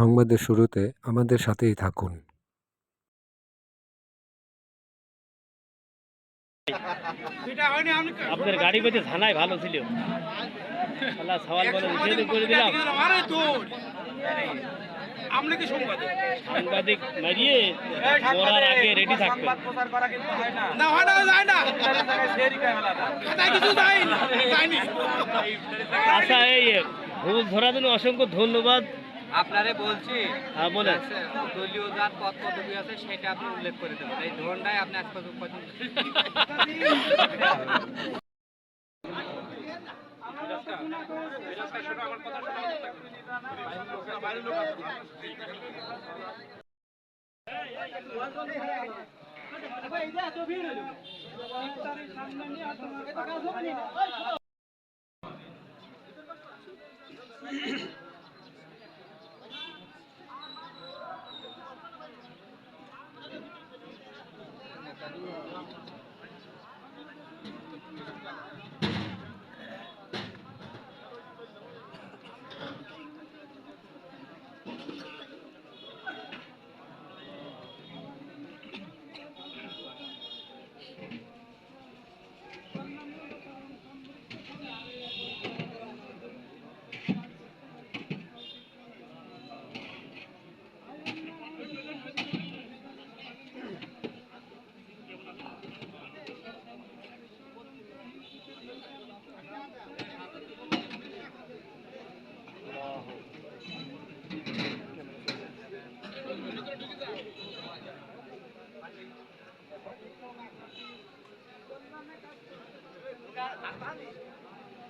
সংবাদের শুরুতে আমাদের সাথেই থাকুন। আপনার গাড়ি থানায় ভালো ছিল। আল্লাহ সওয়াল বলে নিষেধ করে দিলাম। আমরা কি সংবাদ সাংবাদিক মারিয়ে মরার আগে রেডি থাকবে। না। হয় না যায় না। খাতায় কিছু যায়নি। আচ্ছা এই ভুল ধরার জন্য অসংখ্য ধন্যবাদ। আপনারে বলছি হ্যাঁ, বলেন। দলীয় যার পদ কতটুকু আছে সেটা আপনি উল্লেখ করে দেবেন। এই ধরনটাই আপনি আজ পর্যন্ত এই buscar a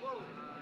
Wow.